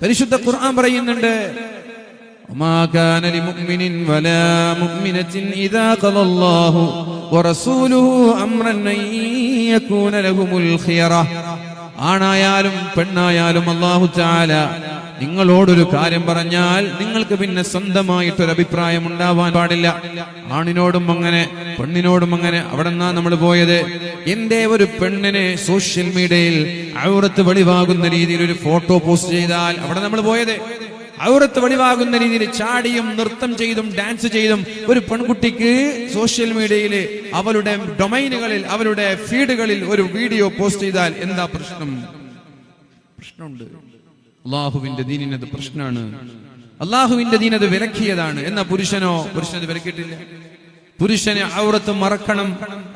പരിശുദ്ധ ഖുർആൻ പറയുന്നുണ്ട് وما كان لمؤمن ولا مؤمنة إذا قضى الله ورسوله أمرا أن يكون لهم الخيرة ആണായാലും പെണ്ണായാലും അള്ളാഹു ചാല നിങ്ങളോടൊരു കാര്യം പറഞ്ഞാൽ നിങ്ങൾക്ക് പിന്നെ സ്വന്തമായിട്ടൊരു അഭിപ്രായം ഉണ്ടാവാൻ പാടില്ല. ആണിനോടും അങ്ങനെ പെണ്ണിനോടും അങ്ങനെ. അവിടെ നിന്നാ നമ്മൾ പോയത്? എന്റെ ഒരു പെണ്ണിനെ സോഷ്യൽ മീഡിയയിൽ ഔറത്ത് വെളിവാകുന്ന രീതിയിൽ ഒരു ഫോട്ടോ പോസ്റ്റ് ചെയ്താൽ അവിടെ നമ്മൾ പോയത്? ഔറത്ത് വെളിവാകുന്ന രീതിയിൽ ചാടിയും നൃത്തം ചെയ്തും ഡാൻസ് ചെയ്തും ഒരു പെൺകുട്ടിക്ക് സോഷ്യൽ മീഡിയയിൽ അവളുടെ ഡൊമൈനുകളിൽ അവരുടെ ഫീഡുകളിൽ ഒരു വീഡിയോ പോസ്റ്റ് ചെയ്താൽ എന്താ പ്രശ്നം? പ്രശ്നമുണ്ട്. അള്ളാഹുവിന്റെ ദീനിനത് പ്രശ്നമാണ് അള്ളാഹുവിന്റെ ദീനത് വിലക്കിയതാണ്. എന്നാ പുരുഷനോ? പുരുഷനത് വിലക്കിയിട്ടില്ല. പുരുഷനെ ഔറത്ത് മറക്കണം.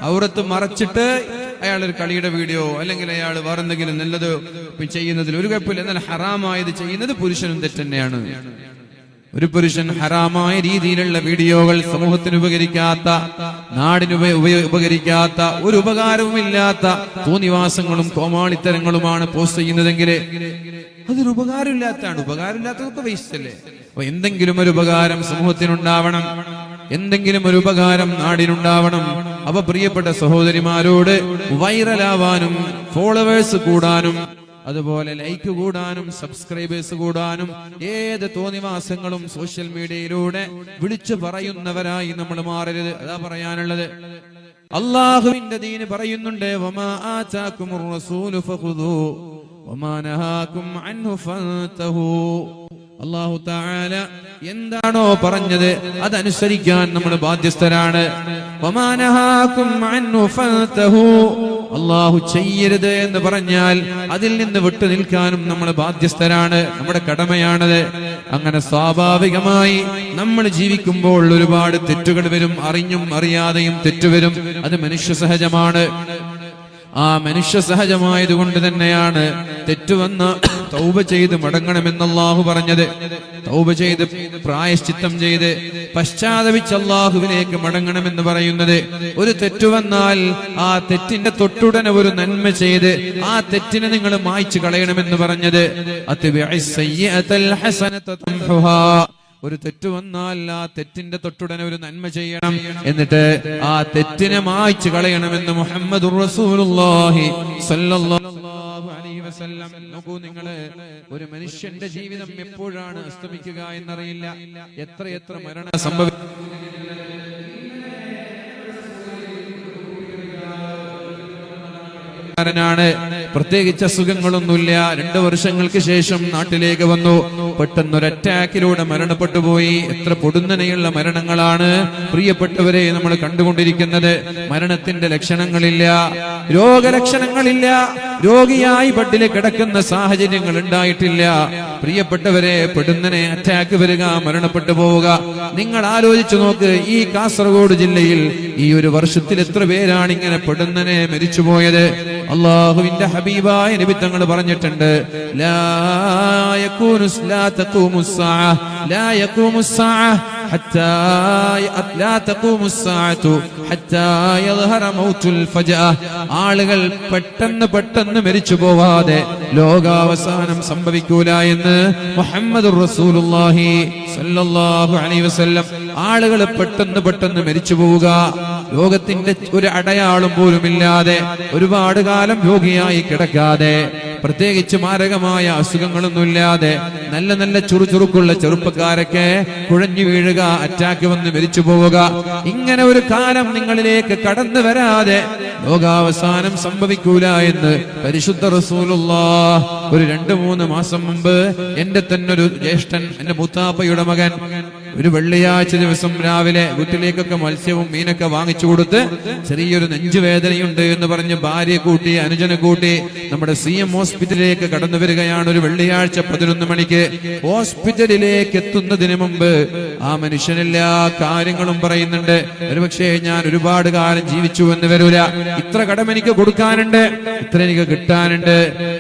ഔറത്ത് മറച്ചിട്ട് അയാൾ ഒരു കളിയുടെ വീഡിയോ അല്ലെങ്കിൽ അയാൾ വേറെന്തെങ്കിലും നല്ലത് ചെയ്യുന്നതിൽ ഒരു കുഴപ്പമില്ല. എന്നാൽ ഹറാമായത് ചെയ്യുന്നത് പുരുഷനും തെറ്റന്നെയാണ്. ഒരു പുരുഷൻ ഹറാമായ രീതിയിലുള്ള വീഡിയോകൾ സമൂഹത്തിന് ഉപകരിക്കാത്ത നാടിന് ഉപ- ഉപ- ഉപകരിക്കാത്ത ഒരു ഉപകാരവുമില്ലാത്ത തോന്നിവാസങ്ങളും കോമാളിത്തരങ്ങളുമാണ് പോസ്റ്റ് ചെയ്യുന്നതെങ്കിൽ അതൊരു ഉപകാരമില്ലാത്തതാണ്. ഉപകാരമില്ലാത്തതൊക്കെ വേസ്റ്റ് അല്ലേ? അപ്പൊ എന്തെങ്കിലും ഒരു ഉപകാരം സമൂഹത്തിനുണ്ടാവണം. എന്തെങ്കിലും ഒരു ഉപകാരം നാടിനുണ്ടാവണം. അവ പ്രിയപ്പെട്ട സഹോദരിമാരോട് വൈറലാവാനും ഫോളോവേഴ്സ് കൂടാനും അതുപോലെ ലൈക്ക് കൂടാനും സബ്സ്ക്രൈബേഴ്സ് കൂടാനും ഏത് തോന്നിവാസങ്ങളും സോഷ്യൽ മീഡിയയിലൂടെ വിളിച്ചു പറയുന്നവരായി നമ്മൾ മാറരുത്. അതാ പറയാനുള്ളത്. അള്ളാഹുവിന്റെ ദീന് പറയുന്നുണ്ട് വമാ അള്ളാഹു താല എന്താണോ പറഞ്ഞത് അതനുസരിക്കാൻ നമ്മൾ ബാധ്യസ്ഥരാണ്. അള്ളാഹു ചെയ്യരുത് എന്ന് പറഞ്ഞാൽ അതിൽ നിന്ന് വിട്ടു നിൽക്കാനും നമ്മൾ ബാധ്യസ്ഥരാണ്. നമ്മുടെ കടമയാണത്. അങ്ങനെ സ്വാഭാവികമായി നമ്മൾ ജീവിക്കുമ്പോൾ ഒരുപാട് തെറ്റുകൾ വരും അറിഞ്ഞും അറിയാതെയും തെറ്റുവരും അത് മനുഷ്യ സഹജമാണ് ആ മനുഷ്യ സഹജമായതുകൊണ്ട് തന്നെയാണ് തെറ്റുവന്ന തൗബ ചെയ്ത് മടങ്ങണമെന്ന് അള്ളാഹു പറഞ്ഞത്. തൗബ ചെയ്ത് പ്രായശ്ചിത്തം ചെയ്ത് പശ്ചാത്തപിച്ച് അള്ളാഹുവിലേക്ക് മടങ്ങണമെന്ന് പറയുന്നത്. ഒരു തെറ്റു വന്നാൽ ആ തെറ്റിന്റെ തൊട്ടുടനെ ഒരു നന്മ ചെയ്ത് ആ തെറ്റിനെ നിങ്ങൾ മായ്ച്ചു കളയണമെന്ന് പറഞ്ഞത്. അത് ഒരു തെറ്റ് വന്നാൽ ആ തെറ്റിന്റെ തൊട്ടുടനെ ഒരു നന്മ ചെയ്യണം. എന്നിട്ട് ആ തെറ്റിനെ മായ്ച്ചു കളയണമെന്ന് മുഹമ്മദ് നോക്കൂ നിങ്ങൾ ഒരു മനുഷ്യന്റെ ജീവിതം എപ്പോഴാണ് അസ്തമിക്കുക എന്നറിയില്ല. എത്ര എത്ര മരണം സംഭവി ാണ് പ്രത്യേകിച്ച് അസുഖങ്ങളൊന്നുമില്ല. രണ്ടു വർഷങ്ങൾക്ക് ശേഷം നാട്ടിലേക്ക് വന്നു. പെട്ടെന്ന് ഒരു അറ്റാക്കിലൂടെ മരണപ്പെട്ടു പോയി എത്ര പൊടുന്നനെയുള്ള മരണങ്ങളാണ് പ്രിയപ്പെട്ടവരെ നമ്മൾ കണ്ടുകൊണ്ടിരിക്കുന്നത്. മരണത്തിന്റെ ലക്ഷണങ്ങളില്ല രോഗലക്ഷണങ്ങളില്ല രോഗിയായി ബഡിൽ കിടക്കുന്ന സാഹചര്യങ്ങൾ ഉണ്ടായിട്ടില്ല. പ്രിയപ്പെട്ടവരെ പെടുന്നനെ അറ്റാക്ക് വരിക മരണപ്പെട്ടു പോവുക. നിങ്ങൾ ആലോചിച്ചു നോക്ക് ഈ കാസർഗോഡ് ജില്ലയിൽ ഈ ഒരു വർഷത്തിൽ എത്ര പേരാണ് ഇങ്ങനെ പെടുന്നനെ മരിച്ചുപോയത്? അള്ളാഹുവിന്റെ ഹബീബായ നിമിത്തങ്ങൾ പറഞ്ഞിട്ടുണ്ട് ലാ യകൂനു ലാ തഖൂമു الساعة لا يقوم الساعة حتى لا تقوم الساعة حتى يظهر موت الفجأة ആളുകൾ പെട്ടെന്ന് പെട്ടെന്ന് മരിച്ചു പോവാതെ ലോകാവസാനം സംഭവിക്കൂല എന്ന് മുഹമ്മദ് റസൂലുള്ളാഹി സല്ലല്ലാഹു അലൈഹി വസല്ലം ആളുകൾ പെട്ടെന്ന് പെട്ടെന്ന് മരിച്ചു പോവുക ലോകത്തിന്റെ ഒരു അടയാളം പോലുമില്ലാതെ ഒരുപാട് കാലം രോഗിയായി കിടക്കാതെ പ്രത്യേകിച്ച് മാരകമായ അസുഖങ്ങളൊന്നുമില്ലാതെ നല്ല നല്ല ചുറുചുറുക്കുള്ള ചെറുപ്പക്കാരൊക്കെ കുഴഞ്ഞു വീഴുക അറ്റാക്ക് വന്ന് മരിച്ചു പോവുക. ഇങ്ങനെ ഒരു കാലം നിങ്ങളിലേക്ക് കടന്നു വരാതെ ലോകാവസാനം സംഭവിക്കൂല എന്ന് പരിശുദ്ധ റസൂലുള്ള ഒരു രണ്ടു മൂന്ന് മാസം മുമ്പ് എന്റെ തന്നെ ഒരു ജ്യേഷ്ഠൻ എന്റെ മുത്താപ്പയുടെ മകൻ ഒരു വെള്ളിയാഴ്ച ദിവസം രാവിലെ വീട്ടിലേക്കൊക്കെ മത്സ്യവും മീനൊക്കെ വാങ്ങിച്ചു കൊടുത്ത് ചെറിയൊരു നെഞ്ചുവേദനയുണ്ട് എന്ന് പറഞ്ഞ് ഭാര്യ കൂട്ടി അനുജനെ കൂട്ടി നമ്മുടെ സി എം ഹോസ്പിറ്റലിലേക്ക് കടന്നു വരികയാണ് ഒരു വെള്ളിയാഴ്ച പതിനൊന്ന് മണിക്ക്. ഹോസ്പിറ്റലിലേക്ക് എത്തുന്നതിന് മുമ്പ് ആ മനുഷ്യനെല്ലാ കാര്യങ്ങളും പറയുന്നുണ്ട്. ഒരുപക്ഷെ ഞാൻ ഒരുപാട് കാലം ജീവിച്ചു എന്ന് വരൂല. ഇത്ര കടം എനിക്ക് കൊടുക്കാനുണ്ട്. ഇത്ര എനിക്ക് കിട്ടാനുണ്ട്.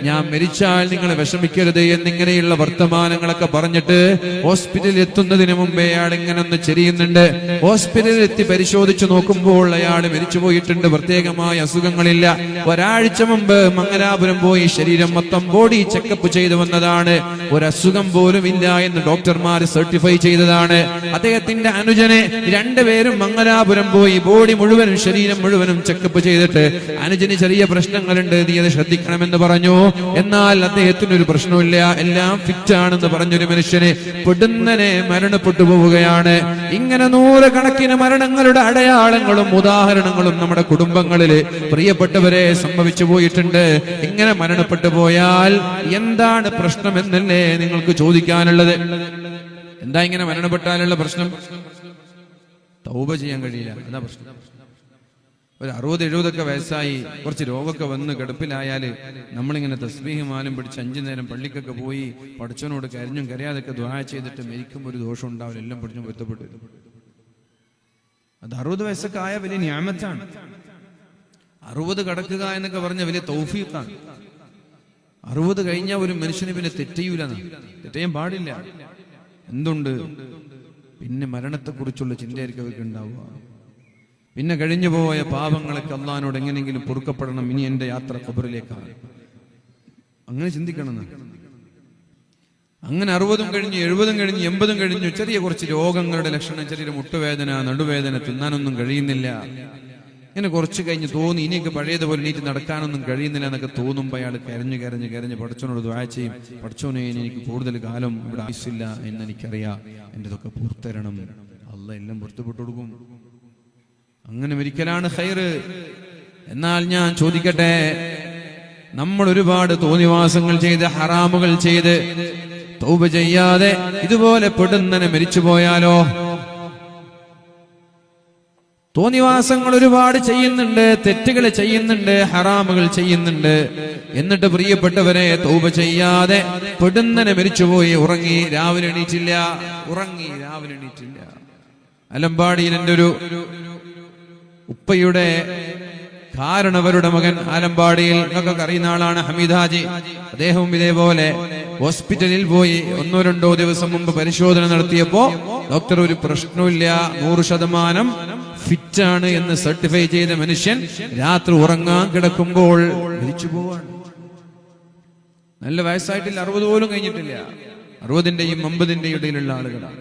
ഞാൻ മരിച്ചാൽ നിങ്ങൾ വിഷമിക്കരുത് എന്നിങ്ങനെയുള്ള വർത്തമാനങ്ങളൊക്കെ പറഞ്ഞിട്ട് ഹോസ്പിറ്റലിൽ എത്തുന്നതിന് മുമ്പേ അയാൾ ഇങ്ങനെ ഒന്ന് ചെരിയുന്നുണ്ട്. ഹോസ്പിറ്റലിൽ എത്തി പരിശോധിച്ചു നോക്കുമ്പോൾ അയാൾ മരിച്ചുപോയിട്ടുണ്ട്. പ്രത്യേകമായ അസുഖങ്ങളില്ല. ഒരാഴ്ച മുമ്പ് മംഗലാപുരം പോയി ശരീരം മൊത്തം ബോഡി ചെക്കപ്പ് ചെയ്തു വന്നതാണ്. ഒരസുഖം പോലും ഇല്ല എന്ന് ഡോക്ടർമാർ സർട്ടിഫൈ ചെയ്തതാണ്. അദ്ദേഹത്തിന്റെ അനുജനെ രണ്ടുപേരും മംഗലാപുരം പോയി ബോഡി മുഴുവനും ശരീരം മുഴുവനും ചെക്കപ്പ് ചെയ്തിട്ട് അനുജന് ചെറിയ പ്രശ്നങ്ങളുണ്ട്. നീ അത് ശ്രദ്ധിക്കണമെന്ന് പറഞ്ഞു. എന്നാൽ അദ്ദേഹത്തിന് ഒരു പ്രശ്നമില്ല എല്ലാം ഫിറ്റ് ആണെന്ന് പറഞ്ഞൊരു മനുഷ്യനെ പെടുന്നനെ മരണപ്പെട്ടു പോവുകയാണ് ഇങ്ങനെ നൂറുകണക്കിന് മരണങ്ങളുടെ അടയാളങ്ങളും ഉദാഹരണങ്ങളും നമ്മുടെ കുടുംബങ്ങളിൽ പ്രിയപ്പെട്ടവരെ സംഭവിച്ചു പോയിട്ടുണ്ട്. ഇങ്ങനെ മരണപ്പെട്ടു പോയാൽ എന്താണ് പ്രശ്നം എന്നല്ലേ നിങ്ങൾക്ക് ചോദിക്കാനുള്ളത്? എന്താ ഇങ്ങനെ മരണപ്പെട്ടാലുള്ള പ്രശ്നം? തൗബ ചെയ്യാൻ കഴിയില്ല. അതാ പ്രശ്നം. ഒരു അറുപത് എഴുപതൊക്കെ വയസ്സായി കുറച്ച് രോഗമൊക്കെ വന്ന് കിടപ്പിലായാൽ നമ്മളിങ്ങനെ തസ്ബീഹ് മാലും പിടിച്ച് അഞ്ചു നേരം പള്ളിക്കൊക്കെ പോയി പഠിച്ചവനോട് കരഞ്ഞും കരയാതൊക്കെ ദ്വാ ചെയ്തിട്ട് മരിക്കുമ്പോൾ ഒരു ദോഷം ഉണ്ടാവില്ല. എല്ലാം പഠിച്ചും പൊരുത്തപ്പെട്ടു. അത് അറുപത് വയസ്സൊക്കെ ആയ വലിയ ന്യാമത്താണ് അറുപത് കടക്കുക എന്നൊക്കെ പറഞ്ഞ വലിയ തൗഫീഖാണ്. അറുപത് കഴിഞ്ഞ ഒരു മനുഷ്യന് പിന്നെ തെറ്റയൂല തെറ്റയാൻ പാടില്ല. എന്തുണ്ട്? പിന്നെ മരണത്തെക്കുറിച്ചുള്ള ചിന്തയായിരിക്കും അവർക്ക് ഉണ്ടാവുക. പിന്നെ കഴിഞ്ഞു പോയ പാപങ്ങളൊക്കെ അള്ളഹാനോട് എങ്ങനെയെങ്കിലും പൊറുക്കപ്പെടണം ഇനി എന്റെ യാത്ര ഖബറിലേക്കാണ്. അങ്ങനെ ചിന്തിക്കണം. അങ്ങനെ അറുപതും കഴിഞ്ഞ് എഴുപതും കഴിഞ്ഞ് എൺപതും കഴിഞ്ഞു ചെറിയ കുറച്ച് രോഗങ്ങളുടെ ലക്ഷണം ചെറിയ മുട്ടുവേദന നടുവേദന തിന്നാനൊന്നും കഴിയുന്നില്ല. ഇങ്ങനെ കുറച്ച് കഴിഞ്ഞ് തോന്നി ഇനിയൊക്കെ പഴയതുപോലെ നീറ്റ് നടക്കാനൊന്നും കഴിയുന്നില്ല എന്നൊക്കെ തോന്നുമ്പോൾ അയാൾ കരഞ്ഞു കരഞ്ഞു കരഞ്ഞ്. പഠിച്ചവനോട് ദ്വാ ചെയ്യും. പഠിച്ചോനെ എനിക്ക് കൂടുതൽ കാലം ഇവിടെ ആവശ്യമില്ല എന്ന് എനിക്കറിയാം. എന്റെ ഇതൊക്കെ പൂർത്തരണം അല്ല എല്ലാം പൊരുത്തപ്പെട്ടു കൊടുക്കും. അങ്ങനെ ഒരിക്കലാണ് ഹൈറ് എന്നാൽ ഞാൻ ചോദിക്കട്ടെ നമ്മൾ ഒരുപാട് തോന്നിവാസങ്ങൾ ചെയ്ത് ഹറാമുകൾ ചെയ്ത് തൗബ ചെയ്യാതെ ഇതുപോലെ പെടുന്നനെ മരിച്ചു പോയാലോ? തോന്നിവാസങ്ങൾ ഒരുപാട് ചെയ്യുന്നുണ്ട് തെറ്റുകൾ ചെയ്യുന്നുണ്ട് ഹറാമുകൾ ചെയ്യുന്നുണ്ട്. എന്നിട്ട് പ്രിയപ്പെട്ടവരെ തൗബ ചെയ്യാതെ പെടുന്നനെ മരിച്ചുപോയി ഉറങ്ങി രാവിലെ എണീറ്റില്ല. ഉറങ്ങി രാവിലെ എണീറ്റില്ല. അലമ്പാടിയിൽ എന്റെ ഒരു ഉപ്പയുടെ കാരണവരുടെ മകൻ ആലമ്പാടിയിൽ ഒക്കെ അറിയുന്ന ആളാണ് ഹമീദാജി അദ്ദേഹവും ഇതേപോലെ ഹോസ്പിറ്റലിൽ പോയി ഒന്നോ രണ്ടോ ദിവസം മുമ്പ് പരിശോധന നടത്തിയപ്പോ ഡോക്ടർ ഒരു പ്രശ്നമില്ല നൂറ് ശതമാനം ഫിറ്റാണ് എന്ന് സർട്ടിഫൈ ചെയ്ത മനുഷ്യൻ രാത്രി ഉറങ്ങാൻ കിടക്കുമ്പോൾ മരിച്ചു പോവാണ്. നല്ല വയസ്സായിട്ടില്ല അറുപത് പോലും കഴിഞ്ഞിട്ടില്ല. അറുപതിന്റെയും അമ്പതിന്റെയും ഇടയിലുള്ള ആളുകളാണ്.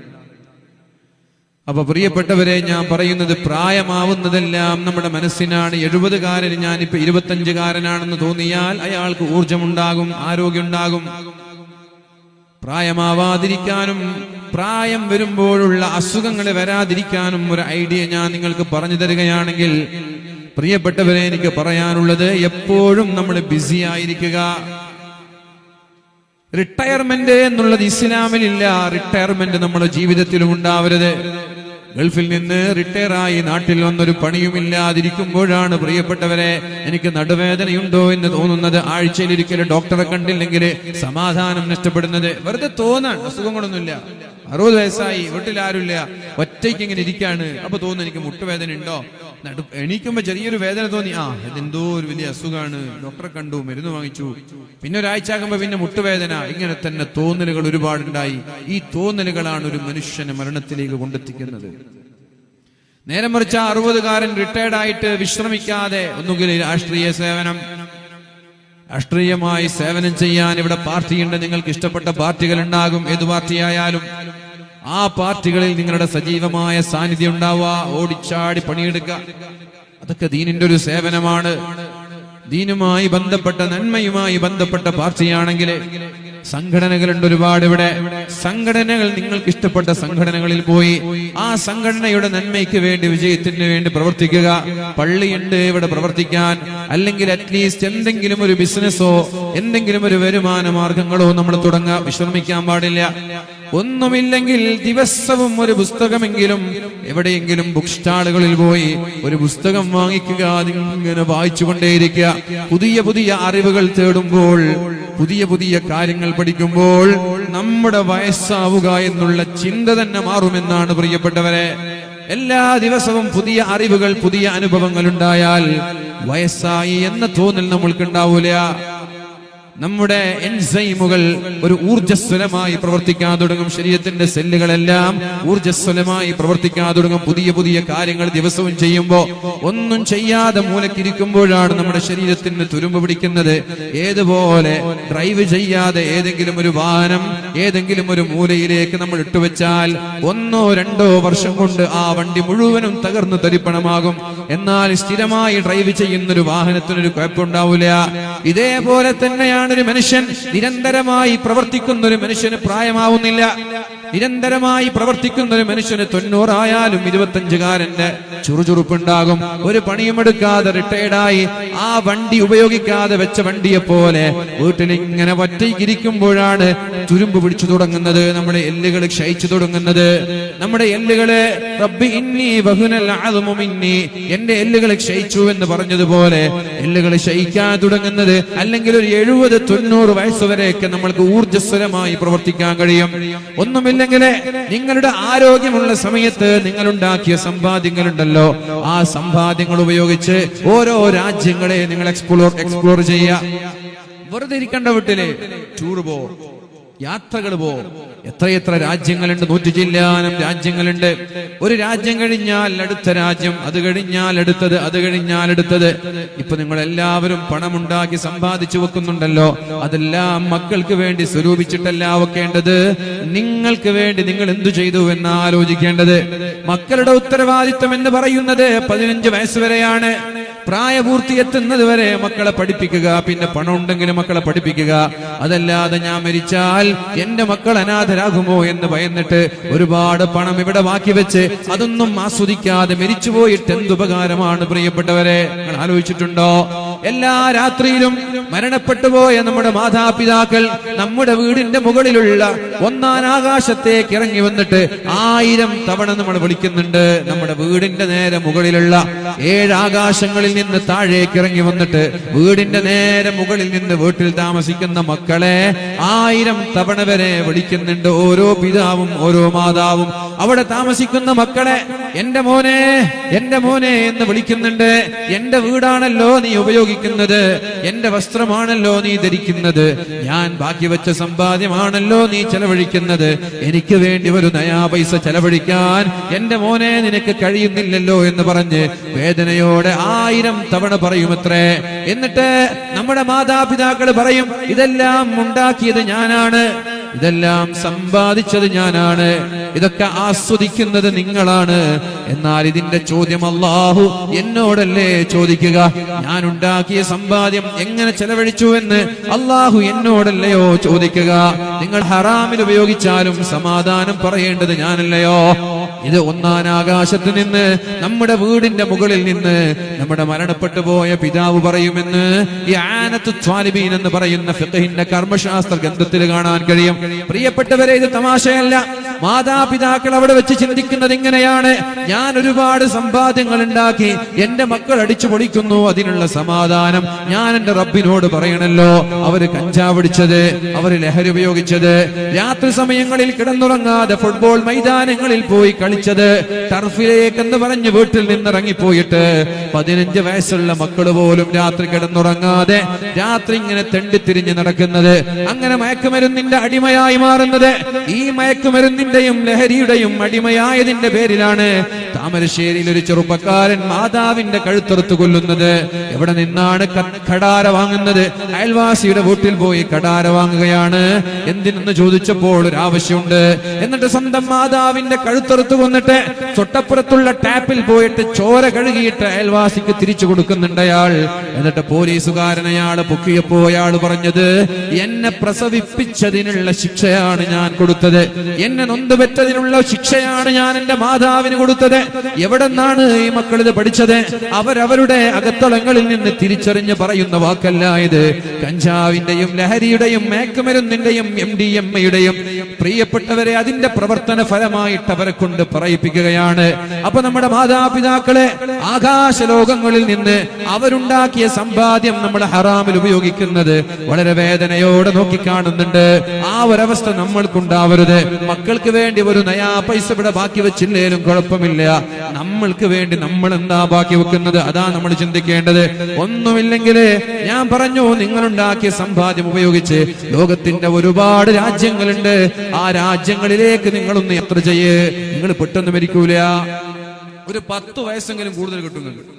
അപ്പൊ പ്രിയപ്പെട്ടവരെ ഞാൻ പറയുന്നത് പ്രായമാവുന്നതെല്ലാം നമ്മുടെ മനസ്സിനാണ്. എഴുപതുകാരൻ ഞാനിപ്പോ ഇരുപത്തഞ്ചുകാരനാണെന്ന് തോന്നിയാൽ അയാൾക്ക് ഊർജമുണ്ടാകും ആരോഗ്യമുണ്ടാകും. പ്രായമാവാതിരിക്കാനും പ്രായം വരുമ്പോഴുള്ള അസുഖങ്ങൾ വരാതിരിക്കാനും ഒരു ഐഡിയ ഞാൻ നിങ്ങൾക്ക് പറഞ്ഞു തരികയാണെങ്കിൽ പ്രിയപ്പെട്ടവരെ എനിക്ക് പറയാനുള്ളത് എപ്പോഴും നമ്മൾ ബിസി ആയിരിക്കുക. റിട്ടയർമെന്റ് എന്നുള്ളത് ഇസ്ലാമിലില്ല. റിട്ടയർമെന്റ് നമ്മുടെ ജീവിതത്തിലും ഉണ്ടാവരുത്. ഗൾഫിൽ നിന്ന് റിട്ടയർ ആയി നാട്ടിൽ വന്നൊരു പണിയുമില്ലാതിരിക്കുമ്പോഴാണ് പ്രിയപ്പെട്ടവരെ എനിക്ക് നടുവേദനയുണ്ടോ എന്ന് തോന്നുന്നത് ആഴ്ചയിൽ ഒരിക്കലും ഡോക്ടറെ കണ്ടില്ലെങ്കിൽ സമാധാനം നഷ്ടപ്പെടുന്നത് വെറുതെ തോന്നാണ് അസുഖങ്ങളൊന്നുമില്ല. അറുപത് വയസ്സായി വീട്ടിലാരുമില്ല ഒറ്റയ്ക്ക് ഇങ്ങനെ ഇരിക്കാണ്. അപ്പൊ തോന്നുന്നു എനിക്ക് മുട്ടുവേദന ഉണ്ടോ നടു എണീക്കുമ്പോ ചെറിയൊരു വേദന തോന്നി. ആ ഇതെന്തോ ഒരു വലിയ അസുഖമാണ് ഡോക്ടറെ കണ്ടു മരുന്ന് വാങ്ങിച്ചു. പിന്നെ ഒരാഴ്ച ആകുമ്പോ പിന്നെ മുട്ടുവേദന. ഇങ്ങനെ തന്നെ തോന്നലുകൾ ഒരുപാടുണ്ടായി. ഈ തോന്നലുകളാണ് ഒരു മനുഷ്യനെ മരണത്തിലേക്ക് കൊണ്ടെത്തിക്കുന്നത്. നേരെ മറിച്ച അറുപതുകാരൻ റിട്ടയർഡ് ആയിട്ട് വിശ്രമിക്കാതെ ഒന്നുകിൽ രാഷ്ട്രീയ സേവനം രാഷ്ട്രീയമായി സേവനം ചെയ്യാൻ ഇവിടെ പാർട്ടിയുണ്ട്. നിങ്ങൾക്ക് ഇഷ്ടപ്പെട്ട പാർട്ടികൾ ഉണ്ടാകും ഏത് പാർട്ടിയായാലും ആ പാർട്ടികളിൽ നിങ്ങളുടെ സജീവമായ സാന്നിധ്യം ഉണ്ടാവുക ഓടിച്ചാടി പണിയെടുക്കുക. അതൊക്കെ ദീനിന്റെ ഒരു സേവനമാണ്. ദീനുമായി ബന്ധപ്പെട്ട നന്മയുമായി ബന്ധപ്പെട്ട പാർട്ടിയാണെങ്കിൽ സംഘടനകളുണ്ട് ഒരുപാട് ഇവിടെ. സംഘടനകൾ നിങ്ങൾക്ക് ഇഷ്ടപ്പെട്ട സംഘടനകളിൽ പോയി ആ സംഘടനയുടെ നന്മയ്ക്ക് വേണ്ടി വിജയത്തിന് വേണ്ടി പ്രവർത്തിക്കുക. പള്ളിയുണ്ട് ഇവിടെ പ്രവർത്തിക്കാൻ. അല്ലെങ്കിൽ അറ്റ്ലീസ്റ്റ് എന്തെങ്കിലും ഒരു ബിസിനസ്സോ എന്തെങ്കിലും ഒരു വരുമാന മാർഗങ്ങളോ നമ്മൾ തുടങ്ങാൻ വിശ്രമിക്കാൻ പാടില്ല. ഒന്നുമില്ലെങ്കിൽ ദിവസവും ഒരു പുസ്തകമെങ്കിലും എവിടെയെങ്കിലും ബുക്ക് സ്റ്റാളുകളിൽ പോയി ഒരു പുസ്തകം വാങ്ങിക്കുക അതിങ്ങനെ വായിച്ചുകൊണ്ടേയിരിക്കുക. പുതിയ പുതിയ അറിവുകൾ തേടുമ്പോൾ പുതിയ പുതിയ കാര്യങ്ങൾ പഠിക്കുമ്പോൾ നമ്മുടെ വയസ്സാവുക എന്നുള്ള ചിന്ത തന്നെ മാറുമെന്നാണ് പ്രിയപ്പെട്ടവരെ. എല്ലാ ദിവസവും പുതിയ അറിവുകൾ പുതിയ അനുഭവങ്ങൾ ഉണ്ടായാൽ വയസ്സായി എന്ന തോന്നൽ നമ്മൾക്ക് ഉണ്ടാവൂല നമ്മുടെ എൻസൈമുകൾ ഒരു ഊർജസ്വലമായി പ്രവർത്തിക്കാൻ തുടങ്ങും. ശരീരത്തിന്റെ സെല്ലുകളെല്ലാം ഊർജസ്വലമായി പ്രവർത്തിക്കാൻ തുടങ്ങും. പുതിയ പുതിയ കാര്യങ്ങൾ ദിവസവും ചെയ്യുമ്പോൾ ഒന്നും ചെയ്യാതെ മൂലക്കിരിക്കുമ്പോഴാണ് നമ്മുടെ ശരീരത്തിന് തുരുമ്പ് പിടിക്കുന്നത്. ഏതുപോലെ ഡ്രൈവ് ചെയ്യാതെ ഏതെങ്കിലും ഒരു വാഹനം ഏതെങ്കിലും ഒരു മൂലയിലേക്ക് നമ്മൾ ഇട്ടുവെച്ചാൽ ഒന്നോ രണ്ടോ വർഷം കൊണ്ട് ആ വണ്ടി മുഴുവനും തകർന്നു തരിപ്പണമാകും. എന്നാൽ സ്ഥിരമായി ഡ്രൈവ് ചെയ്യുന്ന ഒരു വാഹനത്തിനൊരു കുഴപ്പമുണ്ടാവില്ല. ഇതേപോലെ തന്നെയാണ് ഒരു മനുഷ്യൻ നിരന്തരമായി പ്രവർത്തിക്കുന്ന ഒരു മനുഷ്യന് പ്രായമാവുന്നില്ല. നിരന്തരമായി പ്രവർത്തിക്കുന്ന ഒരു മനുഷ്യന് തൊണ്ണൂറായാലും ഇരുപത്തഞ്ചുകാരന്റെ ചുറുചുറുപ്പുണ്ടാകും. ഒരു പണിയുമെടുക്കാതെ റിട്ടയർഡായി ആ വണ്ടി ഉപയോഗിക്കാതെ വെച്ച വണ്ടിയെ പോലെ വീട്ടിൽ ഇങ്ങനെ ഒറ്റയ്ക്കിരിക്കുമ്പോഴാണ് തുരുമ്പ് പിടിച്ചു തുടങ്ങുന്നത്. നമ്മുടെ എല്ലുകൾ ക്ഷയിച്ചു തുടങ്ങുന്നത്. നമ്മുടെ എല്ലുകളെ റബ്ബി ഇന്നി എന്റെ എല്ലുകൾ ക്ഷയിച്ചു എന്ന് പറഞ്ഞതുപോലെ എല്ലുകൾ ക്ഷയിക്കാൻ തുടങ്ങുന്നത് അല്ലെങ്കിൽ ഒരു എഴുപത് തൊണ്ണൂറ് വയസ്സ് വരെയൊക്കെ നമ്മൾക്ക് ഊർജസ്വലമായി പ്രവർത്തിക്കാൻ കഴിയും. ഒന്നുമില്ലെങ്കിൽ നിങ്ങളുടെ ആരോഗ്യമുള്ള സമയത്ത് നിങ്ങൾ ഉണ്ടാക്കിയ സമ്പാദ്യങ്ങളുണ്ടല്ലോ ആ സമ്പാദ്യങ്ങൾ ഉപയോഗിച്ച് ഓരോ രാജ്യങ്ങളെ നിങ്ങൾ എക്സ്പ്ലോർ എക്സ്പ്ലോർ ചെയ്യുക. വെറുതെ ഇരിക്കേണ്ട വീട്ടിൽ. ടൂർ പോ. യാത്രകൾ പോ. എത്രയെത്ര രാജ്യങ്ങളുണ്ട്. നൂറ്റി ചില്ലാനം രാജ്യങ്ങളുണ്ട്. ഒരു രാജ്യം കഴിഞ്ഞാൽ അടുത്ത രാജ്യം അത് കഴിഞ്ഞാൽ അടുത്തത് അത് കഴിഞ്ഞാൽ അടുത്തത്. ഇപ്പൊ നിങ്ങൾ എല്ലാവരും പണമുണ്ടാക്കി സമ്പാദിച്ചു വെക്കുന്നുണ്ടല്ലോ. അതെല്ലാം മക്കൾക്ക് വേണ്ടി സ്വരൂപിച്ചിട്ടല്ല വെക്കേണ്ടത്. നിങ്ങൾക്ക് വേണ്ടി നിങ്ങൾ എന്തു ചെയ്തു എന്ന് ആലോചിക്കേണ്ടത് മക്കളുടെ ഉത്തരവാദിത്വം എന്ന് പറയുന്നത് പതിനഞ്ച് വയസ്സ് വരെയാണ്. പ്രായപൂർത്തി എത്തുന്നത് വരെ മക്കളെ പഠിപ്പിക്കുക പിന്നെ പണം ഉണ്ടെങ്കിൽ മക്കളെ പഠിപ്പിക്കുക. അതല്ലാതെ ഞാൻ മരിച്ചാൽ എന്റെ മക്കൾ അനാഥരാകുമോ എന്ന് ഭയന്നിട്ട് ഒരുപാട് പണം ഇവിടെ ബാക്കി വെച്ച് അതൊന്നും ആസ്വദിക്കാതെ മരിച്ചുപോയിട്ട് എന്തുപകാരമാണ് പ്രിയപ്പെട്ടവരെ? ആലോചിച്ചിട്ടുണ്ടോ? എല്ലാ രാത്രിയിലും മരണപ്പെട്ടു പോയ നമ്മുടെ മാതാപിതാക്കൾ നമ്മുടെ വീടിന്റെ മുകളിലുള്ള ഒന്നാം ആകാശത്തേക്ക് ഇറങ്ങി വന്നിട്ട് ആയിരം തവണ നമ്മൾ വിളിക്കുന്നുണ്ട്. നമ്മുടെ വീടിന്റെ നേരെ മുകളിലുള്ള ഏഴ് ആകാശങ്ങളിൽ നിന്ന് താഴേക്ക് ഇറങ്ങി വന്നിട്ട് വീടിന്റെ നേരെ മുകളിൽ നിന്ന് വീട്ടിൽ താമസിക്കുന്ന മക്കളെ ആയിരം തവണ വരെ വിളിക്കുന്നുണ്ട്. ഓരോ പിതാവും ഓരോ മാതാവും. അവിടെ താമസിക്കുന്ന മക്കളെ എന്റെ മോനെ എന്റെ മോനെ എന്ന് വിളിക്കുന്നുണ്ട്. എന്റെ വീടാണല്ലോ നീ ഉപയോഗിക്കുന്നത്. എന്റെ വസ്ത്രമാണല്ലോ നീ ധരിക്കുന്നത്. ഞാൻ ബാക്കി വെച്ച സമ്പാദ്യമാണല്ലോ നീ ചെലവഴിക്കുന്നത്. എനിക്ക് വേണ്ടി ഒരു നയാ പൈസ ചെലവഴിക്കാൻ. എന്റെ മോനെ നിനക്ക് കഴിയുന്നില്ലല്ലോ എന്ന് പറഞ്ഞ് വേദനയോടെ ആയിരം തവണ പറയുമത്രേ. എന്നിട്ട് നമ്മുടെ മാതാപിതാക്കൾ പറയും ഇതെല്ലാം ഉണ്ടാക്കിയത് ഞാനാണ്. ഇതെല്ലാം സമ്പാദിച്ചത് ഞാനാണ്. ഇതൊക്കെ ആസ്വദിക്കുന്നത് നിങ്ങളാണ്. എന്നാൽ ഇതിന്റെ ചോദ്യം അള്ളാഹു എന്നോടല്ലേ ചോദിക്കുക? ഞാൻ ഉണ്ടാക്കിയ സമ്പാദ്യം എങ്ങനെ ചെലവഴിച്ചു എന്ന് അള്ളാഹു എന്നോടല്ലയോ ചോദിക്കുക? നിങ്ങൾ ഹറാമിൽ ഉപയോഗിച്ചാലും സമാധാനം പറയേണ്ടത് ഞാനല്ലയോ? ഇത് ഒന്നാം ആകാശത്ത് നിന്ന് നമ്മുടെ വീടിന്റെ മുകളിൽ നിന്ന് നമ്മുടെ മരണപ്പെട്ടു പോയ പിതാവ് പറയുമെന്ന് ഈ ആനത്ത് സ്വാലിബീൻ എന്ന് പറയുന്ന ഫിഖഹിന്റെ കർമ്മശാസ്ത്ര ഗ്രന്ഥത്തിൽ കാണാൻ കഴിയും. പ്രിയപ്പെട്ടവരെ ഇത് തമാശയല്ല. മാതാപിതാക്കൾ അവിടെ വെച്ച് ചിന്തിക്കുന്നത് ഇങ്ങനെയാണ്. ഞാൻ ഒരുപാട് സമ്പാദ്യങ്ങൾ ഉണ്ടാക്കി എന്റെ മക്കൾ അടിച്ചു പൊളിക്കുന്നു അതിനുള്ള സമാധാനം ഞാൻ എന്റെ റബ്ബിനോട് പറയണല്ലോ. അവർ കഞ്ചാവടിച്ചത് അവർ ലഹരി ഉപയോഗിച്ചത് രാത്രി സമയങ്ങളിൽ കിടന്നുറങ്ങാതെ ഫുട്ബോൾ മൈതാനങ്ങളിൽ പോയി കളിച്ചത് ടർഫിലേക്ക് എന്ന് പറഞ്ഞ് വീട്ടിൽ നിന്നിറങ്ങിപ്പോയിട്ട് പതിനഞ്ച് വയസ്സുള്ള മക്കൾ പോലും രാത്രി കിടന്നുറങ്ങാതെ രാത്രി ഇങ്ങനെ തെണ്ടിത്തിരിഞ്ഞ് നടക്കുന്നത്. അങ്ങനെ മയക്കുമരുന്നിന്റെ അടിമയായി മാറുന്നത്. ഈ മയക്കുമരുന്നിന്റെയും ലഹരിയുടെയും അടിമയായതിന്റെ പേരിലാണ് താമരശ്ശേരിയിൽ ഒരു ചെറുപ്പക്കാരൻ മാതാവിന്റെ കഴുത്തെറുത്ത് കൊല്ലുന്നത്. എവിടെ നിന്നാണ് കടാര വാങ്ങുന്നത്? അയൽവാസിയുടെ വീട്ടിൽ പോയി കടാര വാങ്ങുകയാണ്. എന്തിനെന്ന് ചോദിച്ചപ്പോൾ ഒരു ആവശ്യമുണ്ട് എന്നിട്ട് സ്വന്തം മാതാവിന്റെ കഴുത്തെറുത്ത് കൊന്നിട്ട് തൊട്ടപ്പുറത്തുള്ള ടാപ്പിൽ പോയിട്ട് ചോര കഴുകിയിട്ട് അയൽവാസിക്ക് തിരിച്ചു കൊടുക്കുന്നുണ്ട് അയാൾ. എന്നിട്ട് പോലീസുകാരൻ അയാൾ പൊക്കിയപ്പോ അയാൾ പറഞ്ഞത് എന്നെ പ്രസവിപ്പിച്ചതിനുള്ള ശിക്ഷയാണ് ഞാൻ കൊടുത്തത്. എന്നെ നൊന്തുപെറ്റതിനുള്ള ശിക്ഷയാണ് ഞാൻ എന്റെ മാതാവിന് കൊടുത്തത്. എവിടെ നിന്നാണ് ഈ മക്കൾ ഇത് പഠിച്ചത്? അവരവരുടെ അകത്തളങ്ങളിൽ നിന്ന് തിരിച്ചറിഞ്ഞ് പറയുന്ന വാക്കല്ല ഇത്. കഞ്ചാവിന്റെയും ലഹരിയുടെയും മേക്കുമരുന്നിന്റെയും എം ഡി എം എയുടെയും പ്രിയപ്പെട്ടവരെ അതിന്റെ പ്രവർത്തന ഫലമായിട്ട് അവരെ കൊണ്ട് പറയിപ്പിക്കുകയാണ്. അപ്പൊ നമ്മുടെ മാതാപിതാക്കളെ ആകാശ ലോകങ്ങളിൽ നിന്ന് അവരുണ്ടാക്കിയ സമ്പാദ്യം നമ്മൾ ഹറാമിൽ ഉപയോഗിക്കുന്നത് വളരെ വേദനയോടെ നോക്കിക്കാണുന്നുണ്ട്. ആ ഒരവസ്ഥ നമ്മൾക്കുണ്ടാവരുത്. മക്കൾക്ക് ബാധ്യതക്ക് വേണ്ടി ഒരു നയാ പൈസ ഇവിടെ ബാക്കി വെച്ചില്ലേലും കുഴപ്പമില്ല. നമ്മൾക്ക് വേണ്ടി നമ്മൾ എന്താ ബാക്കി വെക്കുന്നത്? അതാ നമ്മൾ ചിന്തിക്കേണ്ടത്. ഒന്നുമില്ലെങ്കിൽ ഞാൻ പറഞ്ഞു നിങ്ങളുണ്ടാക്കിയ സമ്പാദ്യം ഉപയോഗിച്ച് ലോകത്തിന്റെ ഒരുപാട് രാജ്യങ്ങളുണ്ട്. ആ രാജ്യങ്ങളിലേക്ക് നിങ്ങളൊന്ന് യാത്ര ചെയ്യേ. നിങ്ങൾ പെട്ടെന്ന് മരിക്കൂല. ഒരു പത്ത് വയസ്സെങ്കിലും കൂടുതൽ കിട്ടുന്നുണ്ട്